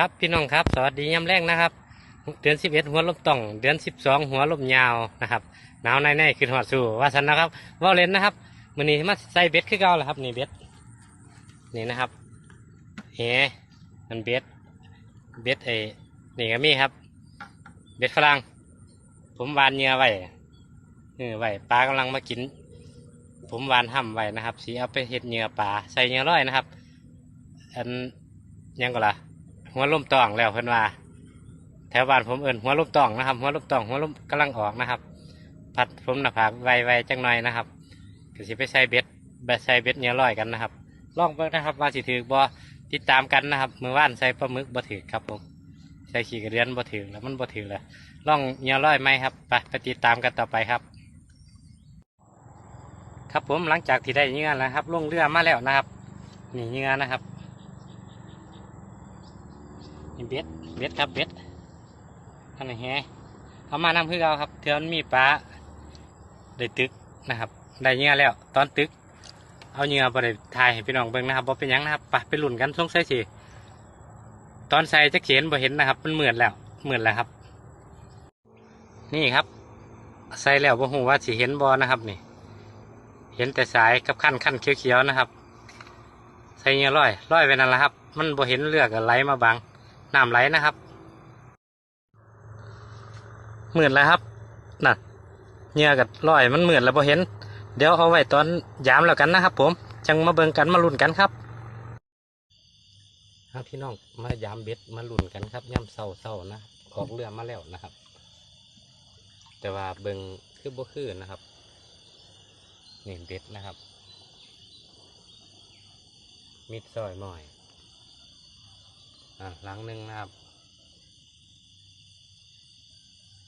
ครับพี่น้องครับ สวัสดียามแรกนะครับเดือนสิบเอ็ดหัวลมต่อง เดือนสิบสองหัวลมยาวนะครับหนาวในในๆขึ้นหอดสู่ว่าสันนะครับว่าเล่นนะครับมือนี้มาใส่เบ็ดขึ้นเก่าแล้วครับนี่เบ็ดนี่นะครับเฮมันเบ็ดเบ็ดไอ้นี่ก็มีครับ เบ็ดฝรั่งผมวานเหงื่อไว้เออไว้ปลากำลังมากิน ผมวานห้ำไว้นะครับสีเอาไปเห็ดเหงื่อปลาใส่เหงื่อร้อยนะครับอันยังก็ล่ะ หัวลมตองแล้วเพิ่นว่าแถวบ้านผมเอิ้นหัวลมตองนะครับ หัวลมตองหัวลมกำลังออกนะครับพัดผมหน้าผากไวๆจังหน่อยนะครับก็สิไปใส่เบ็ดไปใส่เบ็ดเนี้ยร้อยกันนะครับลองเบิ่งนะครับว่าสิถือบ่ติดตามกันนะครับมือว่านใส่ปลาหมึกบ่ถือครับผมใส่ขี้กระเดือนบ่ถือแล้วมันบ่ถือเลยลองเนี้ยร้อยไหมครับไปไปติดตามกันต่อไปครับครับผมหลังจากที่ได้เงื่อแล้วครับลงเรือมาแล้วนะครับนี่เงื่อนะครับ นี่เบ็ดเบ็ดครับเบ็ดอันนี้แฮเอามานำคือเอาครับเทือนมีปลาได้ตึกนะครับ ได้เงื่อแล้ว ตอนตึก เอาเงื่อไปได้ทายให้พี่น้องเบิ่งนะครับบ่เป็นยังนะครับไปไปลุ่นกันสงสัยสิตอนใส่จะเขียนบ่เห็นนะครับ มันเหมือนแล้วเหมือนแล้วครับ นี่ครับ ใส่แล้วบ่ฮู้ว่าสิเห็นบ่นะครับนี่ เห็นแต่สายกับขั้นขั้นเขียวๆนะครับ ใส่เงื่อร้อยร้อยไปนั่นแหละครับ มันบ่เห็นเลือกไหลมาบัง น้ำไหลนะครับหมื่นแล้วครับน่ะเหงื่อกับร้อยมันหมื่นแล้วพอเห็น เดี๋ยวเอาไว้ตอนยามแล้วกันนะครับ ผมจังมาเบิ่งกันมาลุ้นกันครับครับพี่น้องมายามเบ็ดมาลุ้นกันครับย่ำเศร้าเศร้าๆนะออกเรือมาแล้วนะครับ แต่ว่าเบิ่งคือบ่คือนะครับนี่เบ็ดนะครับ มิดซอยหม่อย หลังหนึ่งนะครับ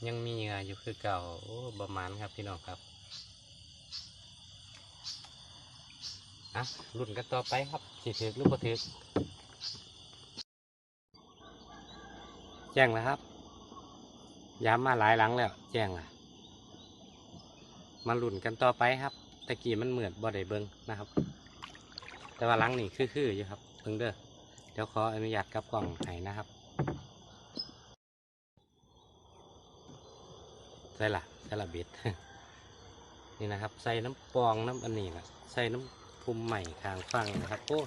ยังมีเหงื่ออยู่คือเก่าโอ้ประมาณครับพี่น้องครับอะรุ่นกันต่อไปครับสิถือลูกบ่ถือแจ้งแล้วครับย้ำมาหลายหลังแล้ว แจ้งละมาลุ่นกันต่อไปครับตะกี้มันเหมือนบ่ได้เบิงนะครับ แต่ว่าหลังนี่คือๆอยู่ครับเบิ่งเด้อ เดี๋ยวขออนุญาตกับกล่องให้นะครับใส่ละใส่ละเบ็ดนี่นะครับ ใส่น้ำปองน้ำอันนี้ละใส่น้ำพุมใหม่คางฟังนะครับโอ้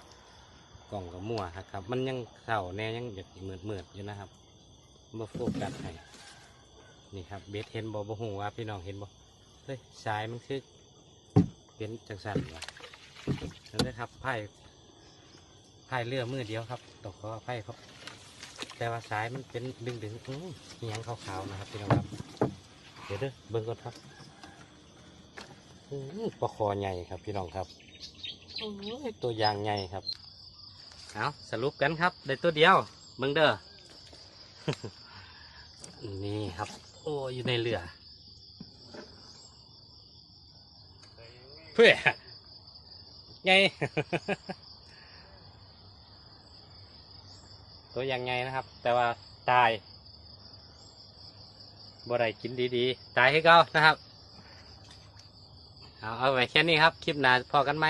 กล่องกับมั่วครับ มันยังเข่าแน่ยังแบบเหมือดเหมือดอยู่นะครับมาโฟกัสให้นี่ครับเบ็ดเห็นบ่บ่หูว่าพี่น้องเห็นบ่เฮ้ยสายมันคือเป็นจังสันวะนั่นเลยครับไพ่ายเรือมือเดียวครับตกขออภัยครับ แต่ว่าสายมันเป็นดึงดึงๆอื้อเหียงขาวๆนะครับพี่น้องครับเดี๋ยวเด้อเบิ่งก่อนครับอื้อปลาคอใหญ่ครับพี่น้องครับโอ้ยตัวยางใหญ่ครับเอาสรุปกันครับได้ตัวเดียวเบิ่งเด้อ นี่ครับ โอ้ยอยู่ในเรือเพื่อไง ตัวยังไงนะครับ แต่ว่าตายบ่ได้กินดีๆ ตายให้เก่านะครับ เอาเอาไว้แค่นี้ครับ คลิปหน้าพอกันไหม